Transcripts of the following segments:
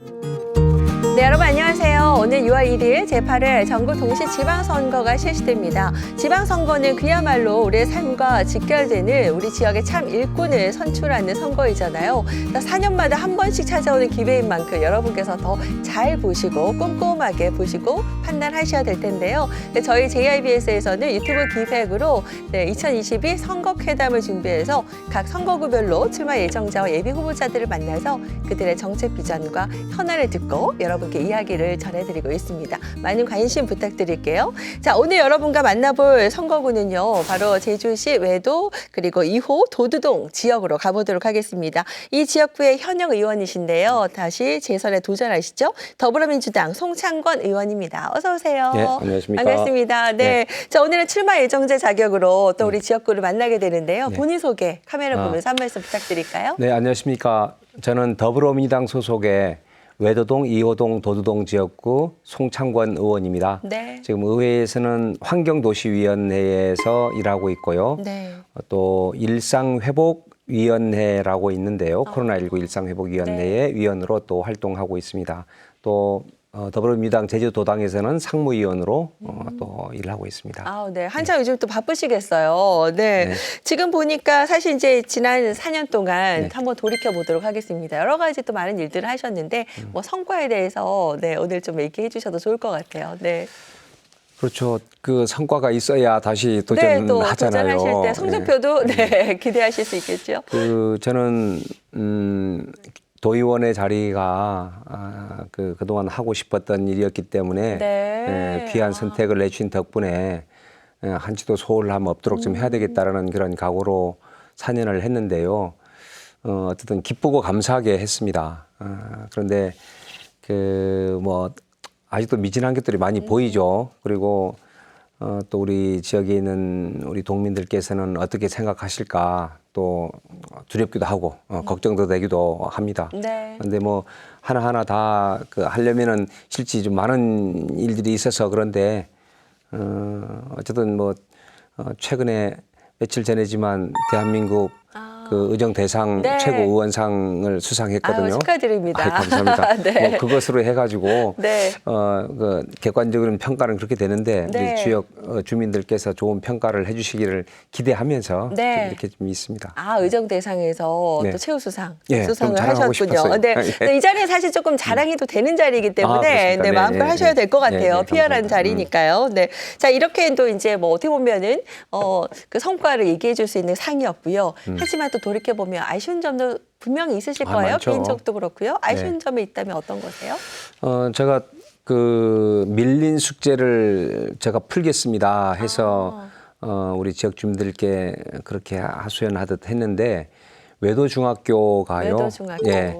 네, 여러분 안녕하세요. 오늘 6월 1일 제8회 전국 동시 지방선거가 실시됩니다. 지방선거는 그야말로 우리의 삶과 직결되는 우리 지역의 참 일꾼을 선출하는 선거이잖아요. 4년마다 한 번씩 찾아오는 기회인 만큼 여러분께서 더 잘 보시고 꼼꼼하게 보시고 판단하셔야 될 텐데요. 네, 저희 JIBS에서는 유튜브 기획으로 네, 2022 선거회담을 준비해서 각 선거구별로 출마 예정자와 예비 후보자들을 만나서 그들의 정책 비전과 현안을 듣고 여러분께 이야기를 전해드리고 있습니다. 많은 관심 부탁드릴게요. 자, 오늘 여러분과 만나볼 선거구는요, 바로 제주시 외도 그리고 2호 도두동 지역으로 가보도록 하겠습니다. 이 지역구의 현역 의원이신데요. 다시 재선에 도전하시죠. 더불어민주당 송창권 의원입니다. 어서 오세요. 네, 안녕하십니까. 반갑습니다. 네. 자, 오늘은 출마 예정자 자격으로 또 우리 지역구를 만나게 되는데요. 네. 본인 소개 카메라 아. 보면서 한 말씀 부탁드릴까요? 네, 안녕하십니까. 저는 더불어민주당 소속의 외도동, 이호동, 도두동 지역구 송창권 의원입니다. 네. 지금 의회에서는 환경도시위원회에서 일하고 있고요. 네. 어, 또 일상회복위원회라고 있는데요. 아. 코로나19 일상회복위원회의 네. 위원으로 또 활동하고 있습니다. 또 어, 더불어민주당 제주도당에서는 상무위원으로 어, 또 일하고 있습니다. 아, 네. 한창 요즘 또 바쁘시겠어요. 네. 네. 지금 보니까 사실 이제 지난 4년 동안 네. 한번 돌이켜 보도록 하겠습니다. 여러 가지 또 많은 일들을 하셨는데 음. 뭐 성과에 대해서 네, 오늘 좀 얘기해 주셔도 좋을 것 같아요. 네. 그렇죠. 그 성과가 있어야 다시 네, 또 도전하잖아요. 도전하실 때 네. 성적표도 네, 기대하실 수 있겠죠. 그 저는 음 도의원의 자리가 아, 그 그동안 하고 싶었던 일이었기 때문에 네. 예, 귀한 아. 선택을 해주신 덕분에 예, 한치도 소홀함 없도록 좀 해야 음. 되겠다라는 그런 각오로 4년을 했는데요. 어, 어쨌든 기쁘고 감사하게 했습니다. 아, 그런데 그 뭐 아직도 미진한 것들이 많이 보이죠. 그리고 어, 또 우리 지역에 있는 우리 동민들께서는 어떻게 생각하실까 또 두렵기도 하고 어, 걱정도 되기도 합니다. 네. 근데 뭐 하나하나 다 그 하려면은 실제 좀 많은 일들이 있어서 그런데 어, 어쨌든 뭐 어, 최근에 며칠 전에지만 대한민국 아. 그 의정 대상 네. 최고 의원상을 수상했거든요. 아유, 축하드립니다. 아이, 감사합니다. 네. 뭐 그것으로 해가지고 네. 어, 그 객관적인 평가는 그렇게 되는데 네. 우리 지역 어, 주민들께서 좋은 평가를 해주시기를 기대하면서 네. 좀 이렇게 좀 있습니다. 아, 의정 대상에서 네. 또 최우 수상 예, 수상을 좀 자랑하고 하셨군요. 네. 예. 네, 이 자리는 사실 조금 자랑이 또 되는 자리이기 때문에 아? 네, 네, 마음껏 예, 하셔야 예. 될것 예, 같아요. 감사합니다. 자리니까요. 네. 자, 이렇게 또 이제 뭐 어떻게 보면은 어, 그 성과를 얘기해 줄 수 있는 상이었고요. 하지만 또 돌이켜 보면 아쉬운 점도 분명히 있으실 음. 아, 거예요. 많죠. 개인적도 그렇고요. 아쉬운 네. 점이 있다면 어떤 거세요? 어, 제가 그 밀린 숙제를 제가 풀겠습니다 해서 어, 우리 지역 주민들께 그렇게 하소연하듯 했는데 외도 중학교가요. 외도 중학교. 예.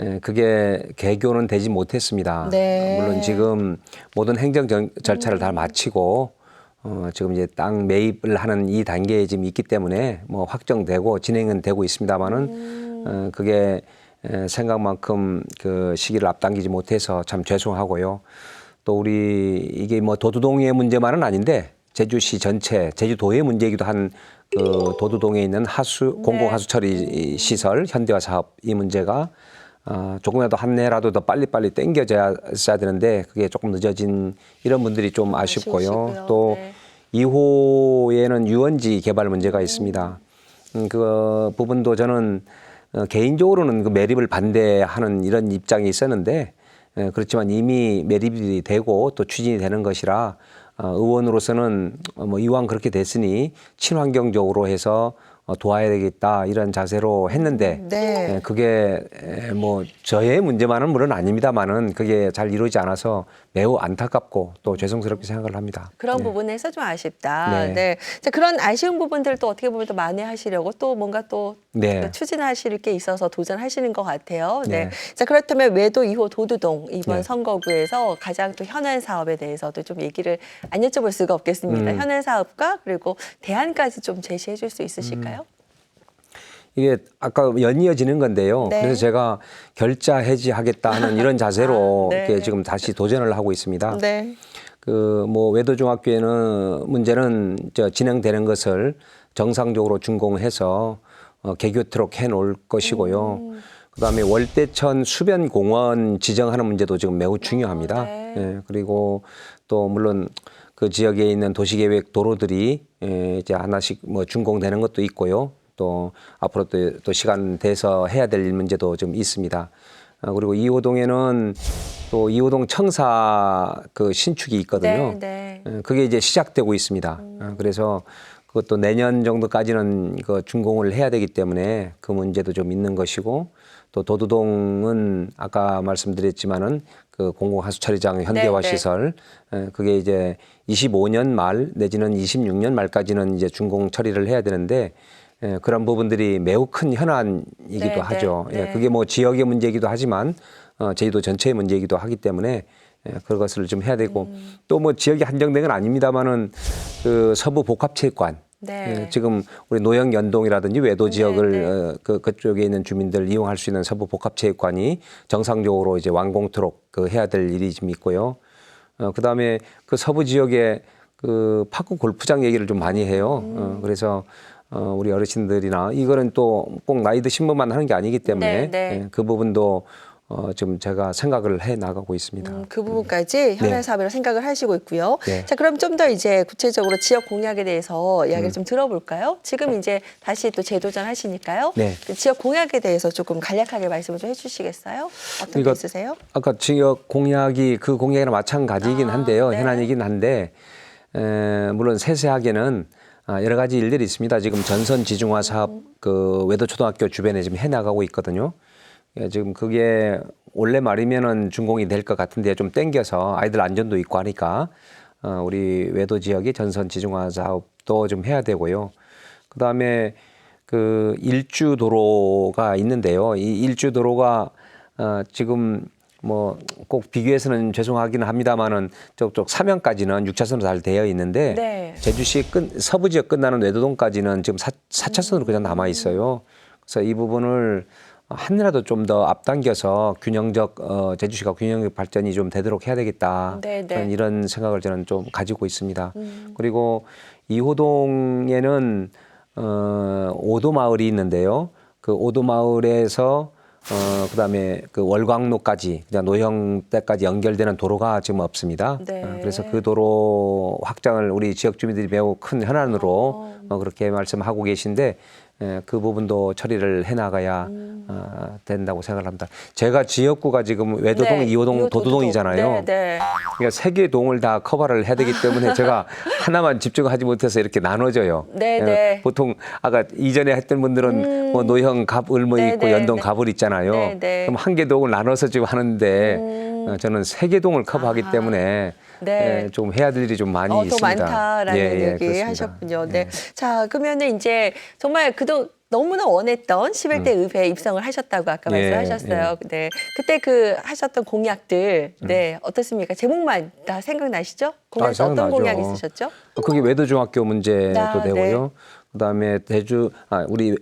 예, 그게 개교는 되지 못했습니다. 네. 물론 지금 모든 행정 정- 절차를 다 마치고 어, 지금 이제 땅 매입을 하는 이 단계에 지금 있기 때문에 뭐 확정되고 진행은 되고 있습니다만은 어, 그게 에, 생각만큼 그 시기를 앞당기지 못해서 참 죄송하고요. 또 우리 이게 뭐 도두동의 문제만은 아닌데 제주시 전체 제주도의 문제이기도 한 그 도두동에 있는 하수 공공 하수 처리 시설 현대화 사업 이 문제가 어, 조금이라도 한 해라도 더 빨리빨리 땡겨져야 써야 되는데 그게 조금 늦어진 이런 분들이 좀 아쉽고요. 아쉬우시고요. 또 네. 2호에는 유원지 개발 문제가 있습니다. 음, 그 부분도 저는 어, 개인적으로는 그 매립을 반대하는 이런 입장이 있었는데 에, 그렇지만 이미 매립이 되고 또 추진이 되는 것이라 어, 의원으로서는 어, 뭐 이왕 그렇게 됐으니 친환경적으로 해서 어, 도와야 되겠다 이런 자세로 했는데 네. 에, 그게 에, 뭐 저의 문제만은 물론 아닙니다만은 그게 잘 이루어지지 않아서 매우 안타깝고 또 죄송스럽게 생각을 합니다. 그런 네. 부분에서 좀 아쉽다. 네. 네. 자, 그런 아쉬운 부분들 또 어떻게 보면 또 만회하시려고 또 뭔가 또 네. 그 추진하실 게 있어서 도전하시는 것 같아요. 네. 네. 자, 그렇다면 외도 2호 도두동 이번 네. 선거구에서 가장 또 현안 사업에 대해서도 좀 얘기를 안 여쭤볼 수가 없겠습니다. 음. 현안 사업과 그리고 대안까지 좀 제시해 줄 수 있으실까요? 이게 아까 연이어지는 건데요. 네. 그래서 제가 결자 해지하겠다 하는 이런 자세로 아, 네. 이렇게 지금 다시 도전을 하고 있습니다. 네. 그뭐 외도중학교에는 문제는 저 진행되는 것을 정상적으로 준공해서 어, 개교토록 해놓을 것이고요. 그다음에 월대천 수변 공원 지정하는 문제도 지금 매우 중요합니다. 네. 예, 그리고 또 물론 그 지역에 있는 도시계획 도로들이 예, 이제 하나씩 뭐 준공되는 것도 있고요. 또 앞으로 또, 또 시간 돼서 해야 될 문제도 좀 있습니다. 아, 그리고 이호동에는 또 이호동 청사 그 신축이 있거든요. 네, 네. 예, 그게 이제 시작되고 있습니다. 어, 그래서 그것도 내년 정도까지는 그 준공을 해야 되기 때문에 그 문제도 좀 있는 것이고 또 도두동은 아까 말씀드렸지만은 그 공공하수 처리장 현대화 네, 네. 시설 예, 그게 이제 25년 말 내지는 26년 말까지는 이제 준공 처리를 해야 되는데 예, 그런 부분들이 매우 큰 현안이기도 네, 하죠. 네, 예, 네. 그게 뭐 지역의 문제이기도 하지만 어, 제주도 전체의 문제이기도 하기 때문에 예, 그것을 좀 해야 되고 음. 또뭐 지역이 한정된 건 아닙니다만은 그 서부 복합체육관 네. 예, 지금 우리 노영 연동이라든지 외도 지역을 네. 어, 그 그쪽에 있는 주민들 이용할 수 있는 서부 복합체육관이 정상적으로 이제 완공토록 그 해야 될 일이 좀 있고요. 어, 그다음에 그 서부 지역에 그 파크 골프장 얘기를 좀 많이 해요. 음. 어, 그래서 어, 우리 어르신들이나 이거는 또 꼭 나이 드신 분만 하는 게 아니기 때문에 네, 네. 예, 그 부분도 어, 좀 제가 생각을 해 나가고 있습니다. 음, 그 부분까지 현안 네. 사업이라고 생각을 하시고 있고요. 네. 자, 그럼 좀 더 이제 구체적으로 지역 공약에 대해서 이야기를 음. 좀 들어볼까요? 지금 이제 다시 또 재도전 하시니까요. 네. 그 지역 공약에 대해서 조금 간략하게 말씀을 좀 해주시겠어요? 어떤 이거- 게 있으세요? 아까 지역 공약이 그 공약이랑 마찬가지이긴 아, 한데요. 네. 현안이긴 한데 에, 물론 세세하게는 아, 여러 가지 일들이 있습니다. 지금 전선 지중화 사업 그 외도 초등학교 주변에 지금 해 나가고 있거든요. 예, 지금 그게 원래 말이면은 준공이 될 것 같은데 좀 땡겨서 아이들 안전도 있고 하니까 어, 우리 외도 지역의 전선 지중화 사업도 좀 해야 되고요. 그 다음에 그 일주 도로가 있는데요. 이 일주 도로가 어, 지금 뭐 꼭 비교해서는 죄송하기는 합니다만은 저쪽 사면까지는 6차선으로 잘 되어 있는데 네. 제주시 끝 서부 지역 끝나는 외도동까지는 지금 사, 4차선으로 그냥 남아 있어요. 그래서 이 부분을 한이라도 좀 더 앞당겨서 균형적 어, 제주시가 균형적 발전이 좀 되도록 해야 되겠다. 네, 네. 이런 생각을 저는 좀 가지고 있습니다. 그리고 이호동에는 어, 오도 마을이 있는데요. 그 오도 마을에서 어, 그다음에 그 월광로까지 그냥 노형 때까지 연결되는 도로가 지금 없습니다. 네. 어, 그래서 그 도로 확장을 우리 지역 주민들이 매우 큰 현안으로 어, 그렇게 말씀하고 계신데 에, 그 부분도 처리를 해 나가야 음. 어, 된다고 생각을 합니다. 제가 지역구가 지금 외도동, 네, 이호동, 이호 도두동이잖아요. 네, 네. 그러니까 세 개의 동을 다 커버를 해야 되기 때문에 제가 하나만 집중하지 못해서 이렇게 나눠져요. 네, 예, 네. 보통 아까 이전에 했던 분들은 뭐 노형 갑을 뭐 네, 있고 네, 연동 네. 갑을 있잖아요. 네, 네. 그럼 한 개 동을 나눠서 지금 하는데 어, 저는 세 개 동을 커버하기 아, 때문에 네. 예, 좀 해야 될 일이 좀 많이 어, 더 있습니다. 많다라는 예, 예, 얘기 그렇습니다. 하셨군요. 네. 자, 그러면은 이제 정말 그동 너무나 원했던 11대 의회에 입성을 하셨다고 아까 음. 예, 말씀하셨어요. 네. 그때 그 하셨던 공약들, 네. 어떻습니까? 제목만 다 생각나시죠? 공약에서 어떤 음. 아, 생각나죠. 공약이 있으셨죠? 어, 그게 외도중학교 문제도 아, 되고요. 그다음에 대주 아 우리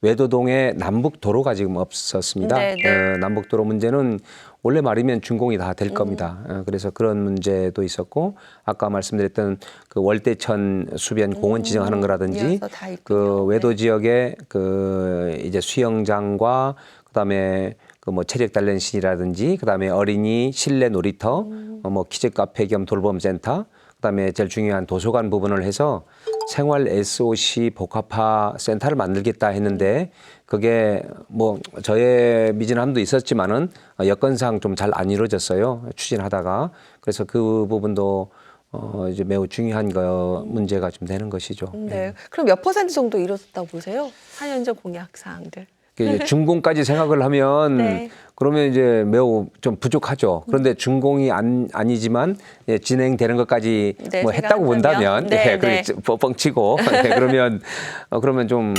외도동에 남북 도로가 지금 없었습니다. 네, 네. 어, 남북 도로 문제는 원래 말이면 준공이 다 음. 될 겁니다. 어, 그래서 그런 문제도 있었고 아까 말씀드렸던 그 월대천 수변 공원 지정하는 거라든지 음, 다 있군요. 그 외도 지역에 그 이제 수영장과 그다음에 그뭐 체력 단련실이라든지 그다음에 어린이 실내 놀이터 음. 어, 뭐 키즈 카페 겸 돌봄 센터 그다음에 제일 중요한 도서관 부분을 해서 생활 SOC 복합화 센터를 만들겠다 했는데 그게 뭐 저의 미진함도 있었지만은 어, 여건상 좀 잘 안 이루어졌어요 추진하다가 그래서 그 부분도 어 이제 매우 중요한 거 문제가 좀 되는 것이죠. 네. 그럼 몇 퍼센트 정도 이뤘다고 보세요? 4년 전 공약 사항들. 그 이제 준공까지 생각을 하면 네. 그러면 이제 매우 좀 부족하죠. 그런데 준공이 안, 아니지만 예, 진행되는 것까지 네, 뭐 했다고. 본다면 네, 예, 그게 네. 좀 뻥치고 네, 그러면 어, 그러면 좀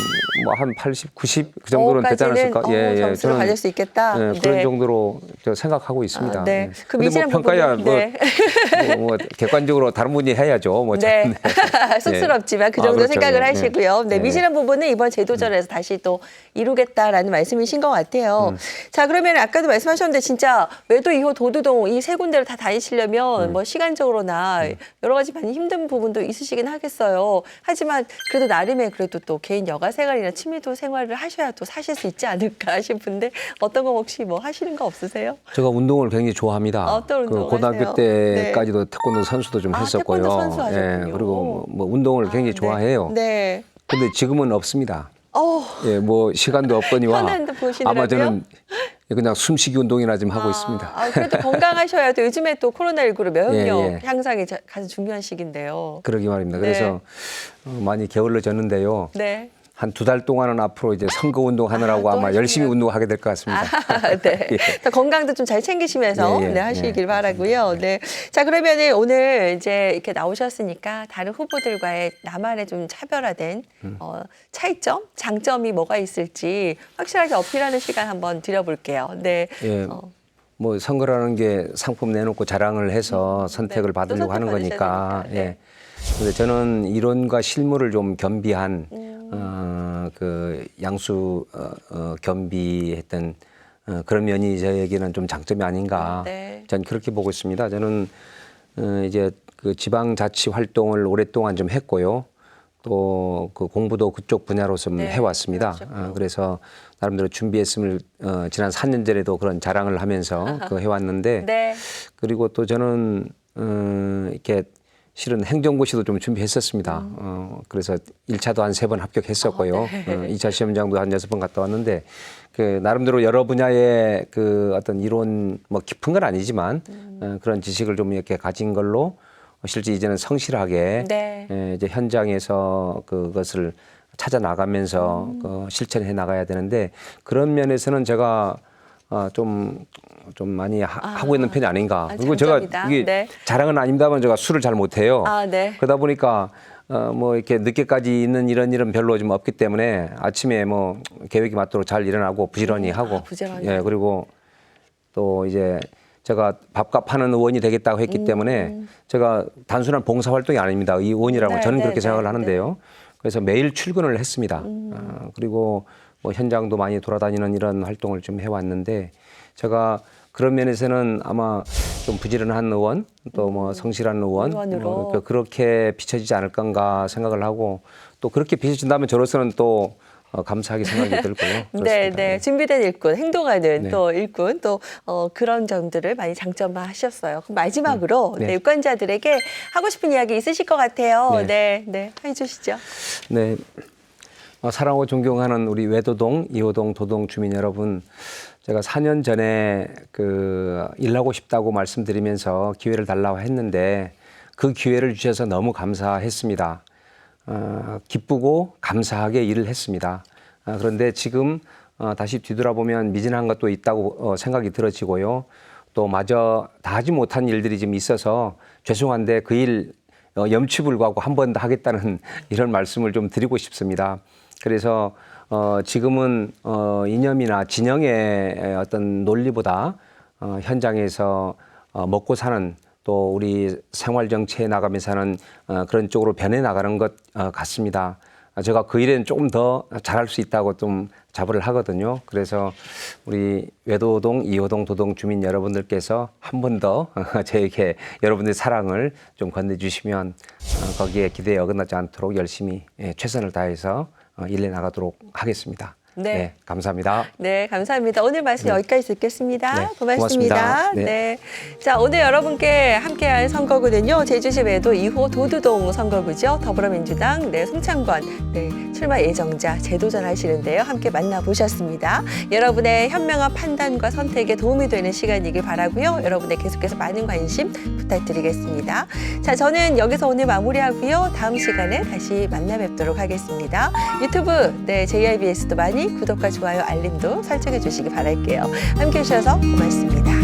뭐 한 80, 90 그 정도는 되지 않았을까? 어, 점수를 가질 수 있겠다. 예, 그런 네. 정도로 저 생각하고 있습니다. 아, 네. 예. 그 근데 뭐 미진한 평가야 부분은, 뭐, 네. 뭐, 뭐 객관적으로 다른 분이 해야죠. 뭐 네. 참. 쑥스럽지만 그 아, 정도 그렇죠. 생각을 예, 예. 하시고요. 네, 예. 미진한 부분은 이번 재도전에서 다시 또 이루겠다라는 말씀이신 것 같아요. 음. 자, 그러면 아까 도 말씀하셨는데 진짜 외도 2호 도두동 이 세 군데를 다 다니시려면 음. 뭐 시간적으로나 여러 가지 많이 힘든 부분도 있으시긴 하겠어요. 하지만 그래도 나름의 그래도 또 개인 여가 생활이나 취미도 생활을 하셔야 또 사실 수 있지 않을까 싶은데 어떤 거 혹시 뭐 하시는 거 없으세요? 제가 운동을 굉장히 좋아합니다. 어떤 운동 그 고등학교 하세요? 네. 때까지도 태권도 선수도 좀 아, 했었고요. 태권도 선수 하셨군요. 예, 그리고 뭐 운동을 굉장히 아, 좋아해요. 네. 근데 지금은 없습니다. 어, 예, 뭐 시간도 없거니와 편한데 보시느라고요? 아마 저는 그냥 숨쉬기 운동이나 좀 하고 있습니다. 아, 그래도 건강하셔야 돼. 요즘에 또 코로나19로 면역력 예, 예. 향상이 자- 가장 중요한 시기인데요. 그러기 말입니다. 네. 그래서 어, 많이 게을러졌는데요. 네. 한 두 달 동안은 앞으로 이제 선거 운동 하느라고 아, 마 열심히. 운동하게 될 것 같습니다. 아, 네. 예. 또 건강도 좀 잘 챙기시면서 예, 예, 네, 하시길 예, 바라고요. 네. 자, 그러면은 오늘 이제 이렇게 나오셨으니까 다른 후보들과의 나만의 좀 차별화된 음. 어, 차이점, 장점이 뭐가 있을지 확실하게 어필하는 시간 한번 드려볼게요. 네. 예. 어, 뭐 선거라는 게 상품 내놓고 자랑을 해서 선택을 네. 또 받으려고 하는 거니까. 되니까. 네. 예. 근데 저는 이론과 실무를 좀 겸비한 음. 어, 그 양수 어, 어, 겸비했던 어, 그런 면이 저에게는 좀 장점이 아닌가. 네. 전 그렇게 보고 있습니다. 저는 어, 이제 그 지방 자치 활동을 오랫동안 좀 했고요. 또 그 공부도 그쪽 분야로 좀 네, 해왔습니다. 그러셨군요. 어, 그래서 나름대로 준비했음을 어, 지난 4년 전에도 그런 자랑을 하면서 그 해왔는데 네. 그리고 또 저는 어, 이렇게 실은 행정고시도 좀 준비했었습니다. 어, 그래서 1차도 한 세 번 합격했었고요. 어, 네. 어, 2차 시험장도 한 여섯 번 갔다 왔는데 그 나름대로 여러 분야의 그 어떤 이론 뭐 깊은 건 아니지만 어, 그런 지식을 좀 이렇게 가진 걸로 실제 이제는 성실하게 네. 예, 이제 현장에서 그것을 찾아 나가면서 음. 그 실천해 나가야 되는데 그런 면에서는 제가 어, 좀, 좀 많이 하, 고 있는 편이 아닌가. 아, 그리고 제가 장점이다. 이게 네. 자랑은 아닙니다만 제가 술을 잘 못해요. 아, 네. 그러다 보니까 어, 뭐 이렇게 늦게까지 있는 이런 일은 별로 좀 없기 때문에 아침에 뭐 계획이 맞도록 잘 일어나고 부지런히 하고. 아, 부지런히. 예, 그리고 또 이제 제가 밥값 하는 의원이 되겠다고 했기 때문에 제가 단순한 봉사 활동이 아닙니다. 이 의원이라고 네, 저는 네, 그렇게 네, 생각을 하는데요. 그래서 매일 출근을 했습니다. 음. 어, 그리고 뭐 현장도 많이 돌아다니는 이런 활동을 좀 해왔는데 제가 그런 면에서는 아마 좀 부지런한 의원 또 뭐 성실한 의원 음. 뭐 그- 그렇게 비춰지지 않을 건가 생각을 하고 또 그렇게 비춰진다면 저로서는 또 어, 감사하게 생각이 들고요. 네, 그렇습니다. 네. 준비된 일꾼, 행동하는 네. 또 일꾼, 또 어, 그런 점들을 많이 장점화하셨어요. 그럼 마지막으로 네. 네, 유권자들에게 하고 싶은 이야기 있으실 것 같아요. 네. 네, 네, 해주시죠. 네. 어, 사랑하고 존경하는 우리 외도동, 이호동, 도동 주민 여러분, 제가 4년 전에 그 일하고 싶다고 말씀드리면서 기회를 달라고 했는데 그 기회를 주셔서 너무 감사했습니다. 어, 기쁘고 감사하게 일을 했습니다. 아, 그런데 지금 어, 다시 뒤돌아보면 미진한 것도 있다고 어, 생각이 들어지고요. 또 마저 다 하지 못한 일들이 좀 있어서 죄송한데 그일 어, 염치불구하고 한 번 더 하겠다는 이런 말씀을 좀 드리고 싶습니다. 그래서 어, 지금은 어, 이념이나 진영의 어떤 논리보다 어, 현장에서 어, 먹고 사는 또 우리 생활 정치에 나가면서 하는 어, 그런 쪽으로 변해 나가는 것 어, 같습니다. 아, 제가 그 일에는 조금 더 잘할 수 있다고 좀 자부를 하거든요. 그래서 우리 외도동, 이호동, 도동 주민 여러분들께서 한 번 더 저에게 여러분들의 사랑을 좀 건네주시면 어, 거기에 기대에 어긋나지 않도록 열심히 예, 최선을 다해서 어, 일해 나가도록 하겠습니다. 네. 감사합니다. 네, 감사합니다. 오늘 말씀 여기까지 듣겠습니다. 네, 고맙습니다. 고맙습니다. 네. 네. 자, 오늘 여러분께 함께할 선거구는요. 제주시 외도 2호 도두동 선거구죠. 더불어민주당 네, 송창권 네, 출마 예정자 재도전하시는데요. 함께 만나보셨습니다. 여러분의 현명한 판단과 선택에 도움이 되는 시간이길 바라고요. 여러분의 계속해서 많은 관심 부탁드리겠습니다. 자, 저는 여기서 오늘 마무리하고요. 다음 시간에 다시 만나 뵙도록 하겠습니다. 유튜브 네, JIBS도 많이 구독과 좋아요, 알림도 설정해 주시기 바랄게요. 함께 해주셔서 고맙습니다.